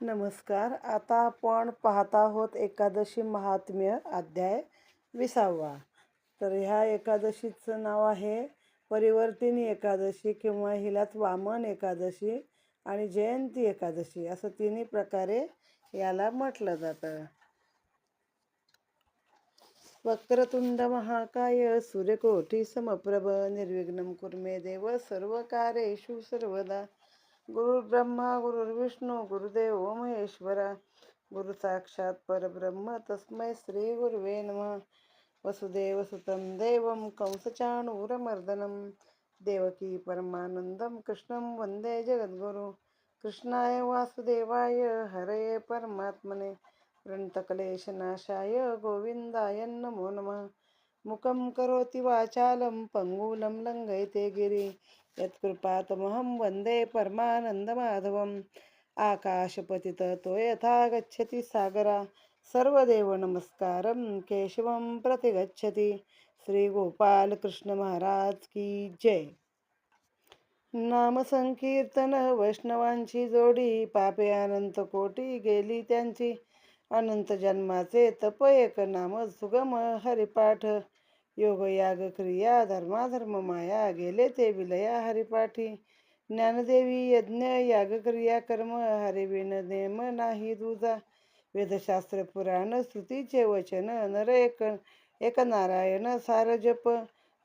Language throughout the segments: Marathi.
नमस्कार. आता आपण पाहत आहोत एकादशी महात्म्य अध्याय विसावा. तर ह्या एकादशीचं नाव आहे परिवर्तिनी एकादशी किंवा हिलाच वामन एकादशी आणि जयंती एकादशी. असं तिन्ही प्रकारे याला म्हटलं जातं. वक्रतुंड महाकाय सूर्यकोटी समप्रभ निर्विघ्नम कुर्मे देव सर्व कार्येषु सर्वदा. गुरुर्ब्रह्मा गुरुर्विष्णू गुरुदेव महेश्वरा। गुरु साक्षात परब्रह्म तस्मै श्री गुरुवे नम। वसुदेव सुतं देवं कंसचाणूरमर्दनं। देवकी परमानन्दं कृष्णं वन्दे जगद्गुरु। कृष्णाय वासुदेवाय हरये परमात्मने। प्रणतक्लेशनाशाय गोविन्दाय नमो नमः। मुखं करोति वाचालं पङ्गूलं लङ्घयते गिरि। यत्कृपातमहं वन्दे परमानन्दमाधवम्। आकाशपतिततो यथा गच्छति सागरा। सर्वदेव नमस्कारं केशवं प्रति गच्छति श्रीगोपालकृष्णमहाराज की जय। नामसंकीर्तन वैष्णवांची जोडी पापे अनंत कोटी गेली त्यांची। अनंत जन्माचे तप एक नाम सुगम हरिपाठ। योगयाग क्रिया धर्माधर्म माया गेले ते विलया हरिपाठी. ज्ञानदेवी यज्ञ याग क्रिया कर्म हरिविण नेम नाही दुजा. वेदशास्त्र पुराण स्तुतीचे वचन नर एक एक नारायण सार जप.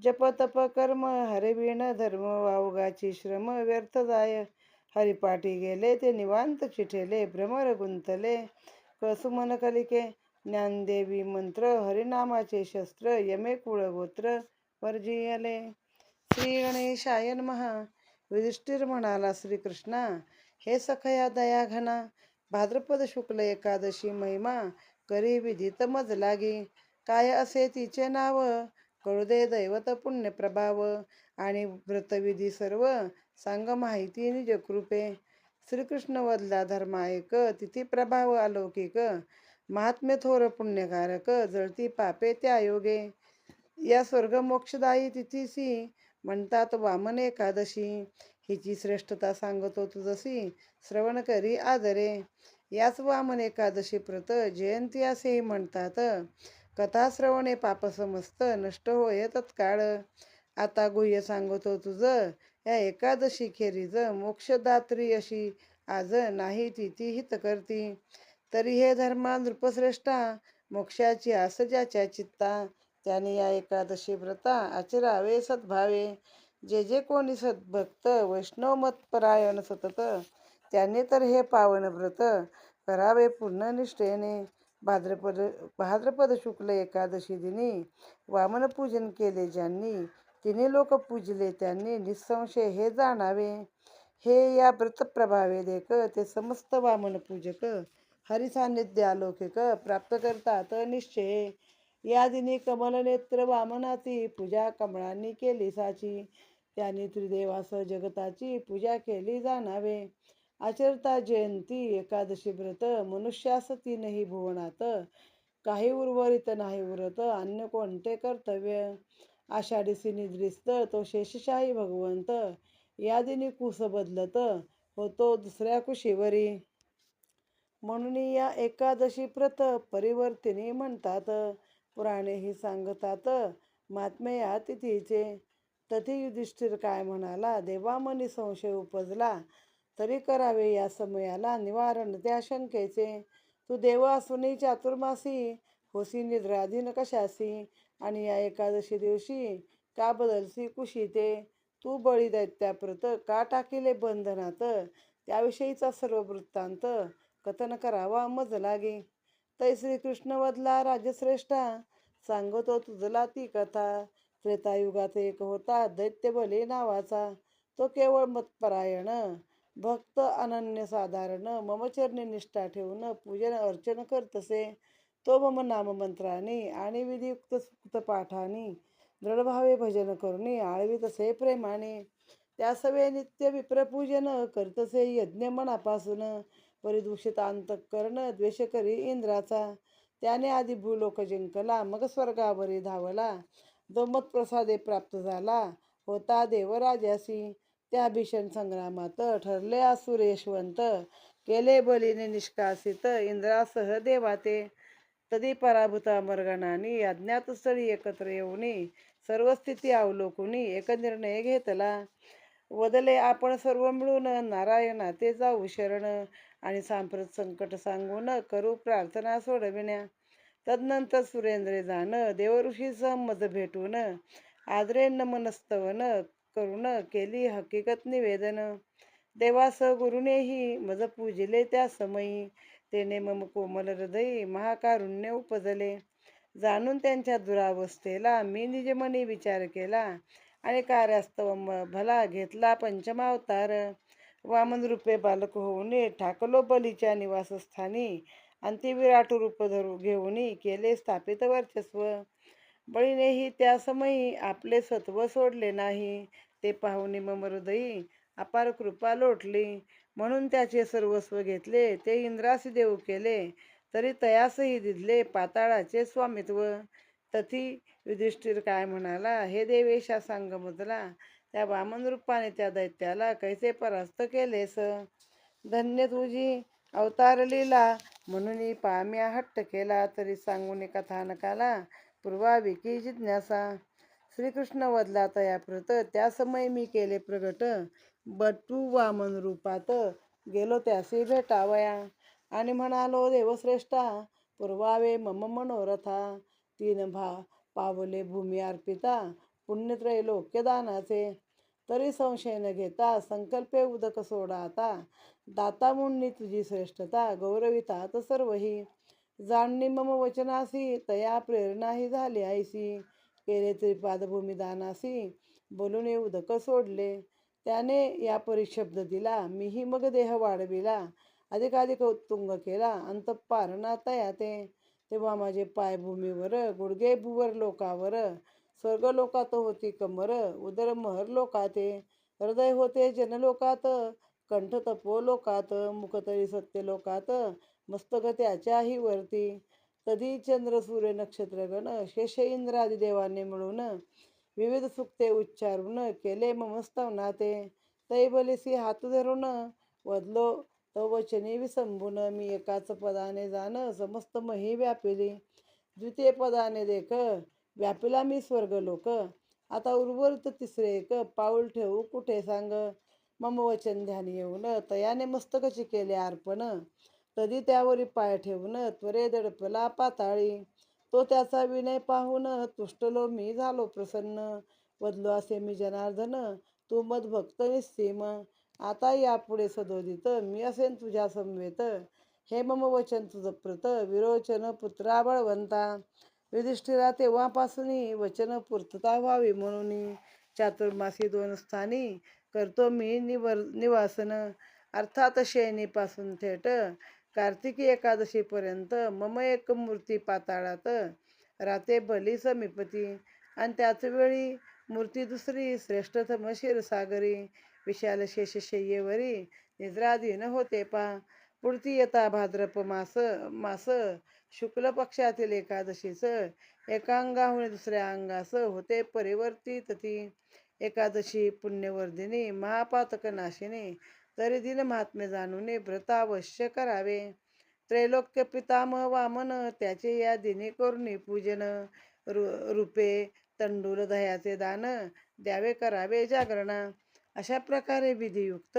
जप तप कर्म हरिविण धर्म वावगाची श्रम व्यर्थदाय हरिपाठी गेले ते निवांत चिठेले भ्रमर गुंतले. कसुमन कलिके ज्ञानदेवी मंत्र हरिनामाचे शस्त्र यमे कुळगोत्र वर्जियले. श्री गणेशायन महा युधिष्ठिर म्हणाला श्रीकृष्णा हे सखया दया घना भाद्रपद शुक्ल एकादशी महिमा करी विधित मज लागी. काय असे तिचे नाव? कळू दे दैवत पुण्य प्रभाव. आणि व्रतविधी सर्व सांग माहिती निज कृपे. श्रीकृष्ण वदला धर्मायक तिथी प्रभाव अलौकिक. महात्म्य थोर पुण्यकारक जळती पापे त्या योगे या स्वर्ग मोक्षदायी तिथीसी म्हणतात वामन एकादशी. हिची श्रेष्ठता सांगतो तुझसी श्रवण करी आदरे. याच वामन एकादशी प्रत जयंती असेही म्हणतात. कथा श्रवणे पाप समस्त नष्ट होय तत्काळ. आता गुह्य सांगतो तुझं या एकादशी खेरीज मोक्षदात्री अशी. आज नाही ती ती हित करती तरी हे धर्मा नृपश्रेष्ठा मोक्षाची आस ज्याच्या चित्ता त्याने या एकादशी व्रता आचरावे सद्भावे. जे जे कोणी सद्भक्त वैष्णव मतपरायण सतत त्याने तर हे पावन व्रत करावे पूर्ण निष्ठेने. भाद्रपद भाद्रपद शुक्ल एकादशी दिनी वामनपूजन केले ज्यांनी तिने लोक पूजले त्यांनी निसंशय हे जाणावे. हे या व्रतप्रभावे देख ते समस्त वामन पूजक हरिसान्निध्य अलौकिक प्राप्त करतात निश्चय. या दिनी कमलनेत्र वामनाची पूजा कमळांनी केली साची. त्यांनी त्रिदेवास जगताची पूजा केली जाणावे. आचरता जयंती एकादशी व्रत मनुष्यास तीनही भुवनात. काही उर्वरित नाही उरत अन्य कोणते कर्तव्य? आषाढीसी निद्रिस्त तो शेषशाही भगवंत. या दिनी कुस बदलत होतो दुसऱ्या कुशीवरी. म्हणून या एकादशी प्रत परिवर्तिनी म्हणतात. पुराणेही सांगतात महात्म्या तिथीचे. तथी युधिष्ठिर काय म्हणाला देवामनी संशय उपजला. तरी करावे या समयाला निवारण त्या शंकेचे. तू देव असूनही चातुर्मासी. होसी निद्राधीन कशासी? आणि या एकादशी दिवशी का बदलसी कुशी ते तू बळी दैत्याप्रत का टाकिले बंधनात? त्याविषयीचा सर्व वृत्तांत कथन करावा मज लागे. तै श्रीकृष्ण वदला राजश्रेष्ठा सांगतो तुझला ती कथा. त्रेतायुगात एक होता दैत्य भले नावाचा. तो केवळ मतपरायण भक्त अनन्य साधारण ममचरणी निष्ठा ठेवून पूजन अर्चन करतसे. तो मम नाममंत्राने आणि विधियुक्त सुक्त पाठाने दृढभावे भजन करणे आळवी तसे प्रेमाने. त्या सवे नित्य विप्रपूजन करतसे यज्ञ मनापासून. परिदूषित अंतःकरण द्वेष करी इंद्राचा. त्याने आधी भूलोक जिंकला मग स्वर्गावरी धावला. जो मतप्रसादे प्राप्त झाला होता देवराजासी त्या भीषण संग्रामात ठरले असुरेशवंत. केले बलीने निष्कासित इंद्रासह देवाते. तदी पराभूता मर्गणानी अज्ञातस्थळी एकत्र येऊनी सर्व स्थिती अवलोकुनी एक निर्णय घेतला. वदले आपण सर्व मिळून नारायणाते जाऊ शरण आणि सांप्रत संकट सांगून करू प्रार्थना सोडविण्या. तदनंतर सुरेंद्रे जाण देवऋषी मज भेटून आदरे नमनस्तवन करून केली हकीकत निवेदन. देवास गुरुनेही मज पूजिले त्या समयी तेने मम कोमल हृदयी महाकारुण्य उपजले. जाणून त्यांच्या दुरावस्थेला मी निजमनी विचार केला. आणि कार्यास्तव भला घेतला पंचमावतार. वामन रूपे बालक होऊन ठाकलो बलीच्या निवासस्थानी. अंति विराट रूप धरू घेऊनी केले स्थापित वर्चस्व. बळीनेही त्या समयी आपले सत्व सोडले नाही. ते पाहुणे मम हृदयी अपार कृपा लोटली. म्हणून त्याचे सर्वस्व घेतले. ते इंद्रासी देऊ केले. तरी तयासही दिधले पाताळाचे स्वामित्व. तथी युधिष्ठिर काय म्हणाला हे देवेशा सांग मजला त्या वामन रूपाने त्या दैत्याला कैसे परास्त केलेस? धन्य तुझी अवतार लिला म्हणून पाम्या हट्ट केला तरी सांगून कथानकाला पूर्वावी की जिज्ञासा? श्रीकृष्ण वदला तयाप्रत त्या समय मी केले प्रगट बटू वामन रूपात गेलो त्यासी भेटावया. आणि म्हणालो देवश्रेष्ठा पूर्वावे मम मनोरथा. तीन भा पावले भूमी अर्पिता पुण्यत्रय लोक्यदानाचे तरी संशय न घेता संकल्पे उदक सोडा आता. दाता मुंनी तुझी श्रेष्ठता गौरवितात सर्वही. जाणणी मम वचनासी तया प्रेरणाही झाली आईसी. केले त्रिपादभूमी दानासी बोलून उदक सोडले. त्याने या परिशब्द दिला मीही मग देह वाढविला. अधिकाधिक उत्तुंग केला अंतपारणा तया ते तेव्हा माझे पाय भूमीवर गुडगे भुवर लोकावर स्वर्ग लोकात होती कमर उदर महर लोकाते हृदय होते जनलोकात कंठ तपो लोकात मुखतरी सत्य लोकात मस्तक त्याच्याही वरती. तधी चंद्र सूर्य नक्षत्रगण शेष इंद्रादी देवाने मिळून विविध सुक्ते उच्चारून केले ममस्तव नाते तैबलिसी हात धरून वदलो तो वचने विसंबून मी एकाच पदाने जाण समस्त मही व्यापिली. द्वितीय पदाने देख व्यापिला मी स्वर्ग लोक. आता उर्वरित तिसरे एक पाऊल ठेवू कुठे सांग? मम वचन ध्यान येऊन तयाने मस्तकची केले अर्पण? तधी त्यावरी पाय ठेवून त्वरे दडपला पाताळी. तो त्याचा विनय पाहून तुष्टलो मी झालो प्रसन्न. बदलो असे मी जनार्दन तू मद भक्त निस्सीम. आता यापुढे सदोदित मी असेन तुझ्या समवेत. हे मम वचन तुझं प्रत विरोचन पुत्रा बळवंता युधिष्ठिरा तेव्हापासून वचन पूर्तता व्हावी म्हणून चातुर्मासी दोन स्थानी करतो मी निवर निवासन. अर्थात शयनीपासून थेट कार्तिकी एकादशीपर्यंत मम एक मूर्ती पाताळात राते बली समीपती. आणि त्याचवेळी मूर्ती दुसरी श्रेष्ठतम क्षीरसागरी. विशाल शेषशय्येवरी निद्राधीन होते पा. पुढतीयता भाद्रप मास मास. शुक्ल पक्षातील एकादशीच एका अंगाहून दुसऱ्या अंगास होते परिवर्तित ती. एकादशी पुण्यवर्धिनी महापातक नाशिनी. तरी दिन महात्म्य जाणून व्रतावश्य करावे. त्रैलोक्य पितामह वामन त्याचे या दिनी करुणी पूजन. रु रूपे तंडूल दह्याचे दान द्यावे करावे जागरण. अशा प्रकारे विधियुक्त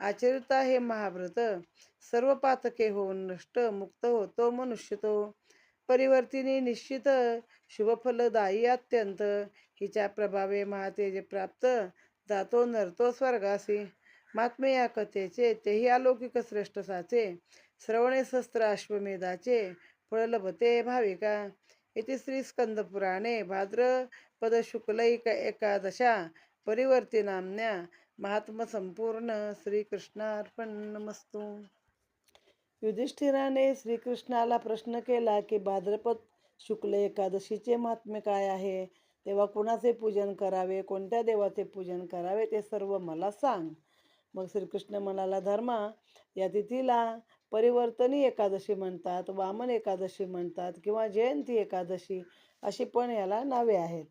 आचरिता हे महाव्रत. सर्व पातके होऊन नष्ट मुक्त होतो मनुष्य तो. परिवर्तिनी निश्चित शुभफलदायी अत्यंत. हिच्या प्रभावे महातेज प्राप्त जातो नरतो स्वर्गासी. महात्मे या कथेचे तेही अलौकिक श्रेष्ठ साचे श्रवणे शस्त्र अश्वमेधाचे फळलभते भाविका. इति श्री स्कंदपुराणे भाद्रपद शुक्लैक एकादशा. परिवर्ती नाम्न्या. महात्म संपूर्ण श्रीकृष्णार्पणमस्तू युधिष्ठिराने श्रीकृष्णाला प्रश्न केला की भाद्रपद शुक्ल एकादशीचे महात्म्य काय आहे? तेव्हा कुणाचे पूजन करावे? कोणत्या देवाचे पूजन करावे? ते सर्व मला सांग. मग श्रीकृष्ण म्हणाला धर्मा या तिथीला परिवर्तनी एकादशी म्हणतात वामन एकादशी म्हणतात किंवा जयंती एकादशी अशी पण याला नावे आहेत.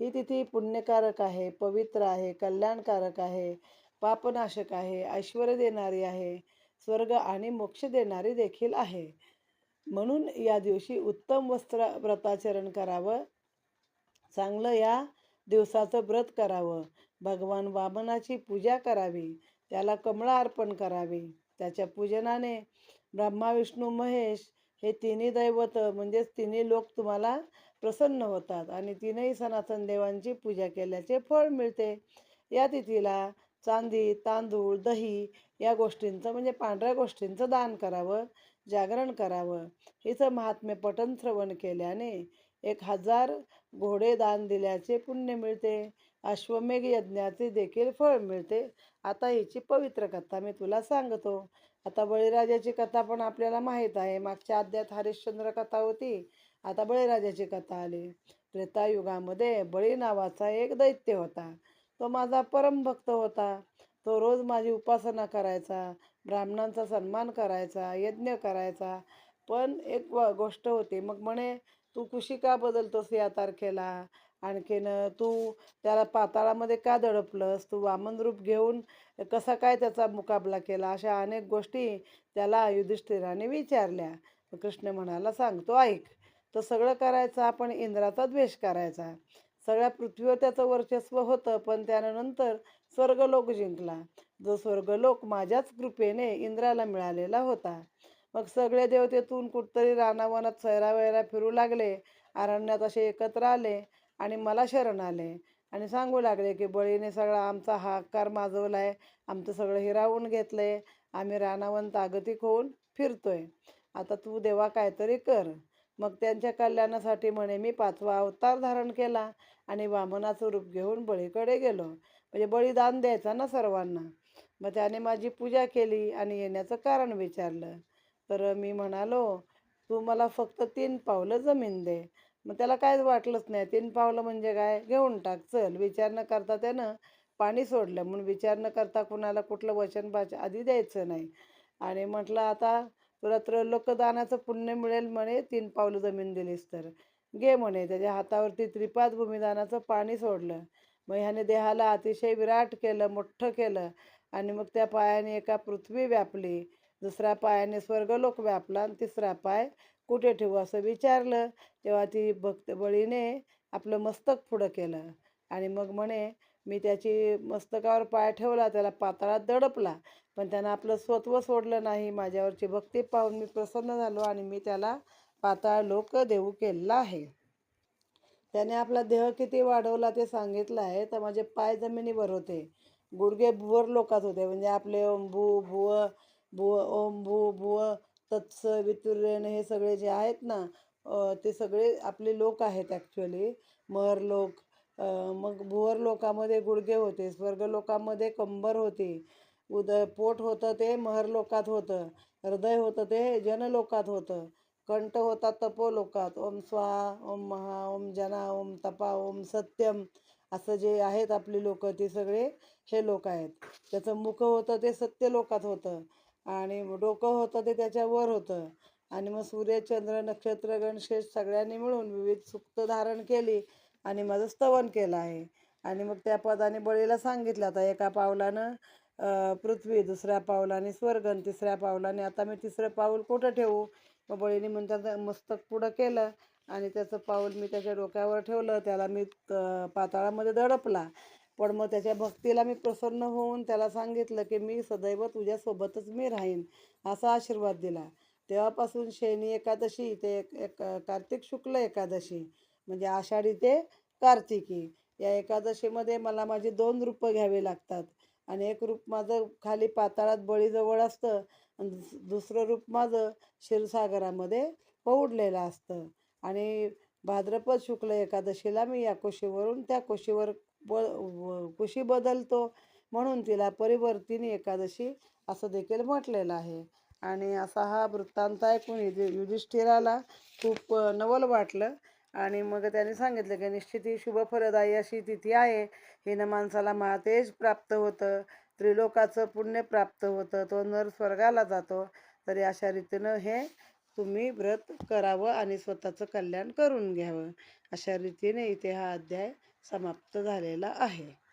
ही तिथी पुण्यकारक आहे पवित्र आहे कल्याणकारक आहे पापनाशक आहे ऐश्वर देणारी आहे स्वर्ग आणि मोक्ष देणारी देखील आहे. म्हणून या दिवशी उत्तम वस्त्र व्रताचरण करावं. चांगलं या दिवसाचं व्रत करावं. भगवान वामनाची पूजा करावी. त्याला कमळा अर्पण करावी. त्याच्या पूजनाने ब्रह्मा विष्णू महेश हे तिन्ही दैवत म्हणजेच तिन्ही लोक तुम्हाला प्रसन्न होतात आणि तीनही सनातन देवांची पूजा केल्याचे फळ मिळते. या तिथीला चांदी तांदूळ दही या गोष्टींचं म्हणजे पांढऱ्या गोष्टींचं दान करावं जागरण करावं. हिचं महात्म्य पठण श्रवण केल्याने एक हजार घोडे दान दिल्याचे पुण्य मिळते. अश्वमेघ यज्ञाचे देखील फळ मिळते. आता हिची पवित्र कथा मी तुला सांगतो. आता बळीराजाची कथा पण आपल्याला माहीत आहे. मागच्या अध्यात हरिश्चंद्र कथा होती. आता बळीराजाची कथा आली. त्रेतायुगामध्ये बळी नावाचा एक दैत्य होता. तो माझा परमभक्त होता. तो रोज माझी उपासना करायचा ब्राह्मणांचा सन्मान करायचा यज्ञ करायचा. पण एक व गोष्ट होती मग म्हणे तू कुशी का बदलतोस या तारखेला? आणखीन तू त्याला पाताळामध्ये का दडपलंस? तू वामन रूप घेऊन कसा काय त्याचा मुकाबला केला? अशा अनेक गोष्टी त्याला युधिष्ठिराने विचारल्या. कृष्ण म्हणाला सांगतो ऐक. तो सगळं करायचं आपण इंद्राचा द्वेष करायचा. सगळ्या पृथ्वीवर त्याचं वर्चस्व होतं पण त्यानंतर स्वर्गलोक जिंकला. जो स्वर्गलोक माझ्याच कृपेने इंद्राला मिळालेला होता. मग सगळे देवतेतून कुठतरी रानावनात सैरावैरा फिरू लागले. अरण्यात असे एकत्र आले आणि मला शरण आले आणि सांगू लागले की बळीने सगळा आमचा हाकार माजवला आहे आमचं सगळं हिरावून घेतलं आहे आम्ही रानावन तागतिक होऊन फिरतोय. आता तू देवा काहीतरी कर. मग त्यांच्या कल्याणासाठी म्हणे मी पाचवा अवतार धारण केला आणि वामनाचं रूप घेऊन बळीकडे गेलो. म्हणजे बळीदान द्यायचा ना सर्वांना. मग त्याने माझी पूजा केली आणि येण्याचं कारण विचारलं. तर मी म्हणालो तू मला फक्त तीन पावलं जमीन दे. मग त्याला कायच वाटलंच नाही. तीन पावलं म्हणजे काय? घेऊन टाक चल. विचार न करता त्यानं पाणी सोडलं. म्हणून विचार न करता कुणाला कुठलं वचन भाषा आधी द्यायचं नाही. आणि म्हटलं आता तुला लोकदानाचं पुण्य मिळेल म्हणे तीन पावलं जमीन दिलीस तर. घे म्हणे त्याच्या हातावरती त्रिपाद भूमिदानाचं पाणी सोडलं. मग ह्याने देहाला अतिशय विराट केलं मोठं केलं. आणि मग त्या पायाने एका पृथ्वी व्यापली. दुसऱ्या पायाने स्वर्गलोक व्यापला आणि तिसरा पाय कुठे ठेवू असं विचारलं. तेव्हा ती भक्त बळीने आपलं मस्तक पुढं केलं. आणि मग म्हणे मी त्याची मस्तकावर पाय ठेवला त्याला पाताळात दडपला. पण त्यानं आपलं स्वत्व सोडलं नाही माझ्यावरची भक्ती पाहून मी प्रसन्न झालो आणि मी त्याला पाताळ लोक देऊ केलेला आहे. त्याने आपला देह किती वाढवला ते सांगितलं आहे तर माझे पाय जमिनीवर होते. गुडघे भुवर लोकात होते म्हणजे आपले ओम भू भुव भुव ओम भू भुव तत्स वितुर्यन हे सगळे जे आहेत ना ते सगळे आपले लोक आहेत ॲक्च्युली महर लोक मग भुवर लोकामध्ये गुडघे होते स्वर्ग लोकामध्ये कंबर होती. उदय पोट होतं ते महर लोकात होतं. हृदय होतं ते जनलोकात होतं. कंठ होता तपोलोकात ओम स्वा ओम महा ओम जना ओम तपा ओम सत्यम. असं जे आहेत आपली लोक ती सगळे हे लोक आहेत. त्याचं मुख होतं ते सत्य लोकात होतं. आणि डोकं होतं ते त्याच्यावर होतं. आणि मग सूर्य चंद्र नक्षत्र गणशेष सगळ्यांनी मिळून विविध सुक्त धारण केली. आणि माझं स्तवन केलं आहे. आणि मग त्या पदाने बळीला सांगितलं आता एका पावलानं पृथ्वी दुसऱ्या पावलाने स्वर्गन तिसऱ्या पावलाने आता मी तिसरं पाऊल कुठं ठेवू? मग बळीने म्हणतात मस्तक पुढं केलं. आणि त्याचं पाऊल मी त्याच्या डोक्यावर ठेवलं त्याला मी त- पाताळामध्ये दडपला. पण मग त्याच्या भक्तीला मी प्रसन्न होऊन त्याला सांगितलं की मी सदैव तुझ्यासोबतच मी राहीन. असा आशीर्वाद दिला. तेव्हापासून शैनी एकादशी ते एक एक कार्तिक शुक्ल एकादशी. म्हणजे आषाढी ते कार्तिकी. या एकादशीमध्ये मला माझी दोन रूपं घ्यावी लागतात. आणि एक रूप माझं खाली पाताळात बळीजवळ असतं आणि दुसरं रूप माझं क्षीरसागरामध्ये पौडलेलं असतं. आणि भाद्रपद शुक्ल एकादशीला मी या कुशीवरून त्या कुशीवर ब व- कुशी बदलतो म्हणून तिला परिवर्तिनी एकादशी असं देखील म्हटलेलं आहे. आणि असा हा वृत्तांत ऐकून युधि युधिष्ठिराला खूप नवल वाटलं. आणि मग त्याने सांगितलं की निश्चित ही शुभफलदायी अशी तिथी आहे. हिनं माणसाला महातेज प्राप्त होतं. त्रिलोकाचं पुण्य प्राप्त होतं. तो नर स्वर्गाला जातो. तरी अशा रीतीनं हे तुम्ही व्रत करावं आणि स्वतःचं कल्याण करून घ्यावं. अशा रीतीने इथे हा अध्याय समाप्त झालेला आहे.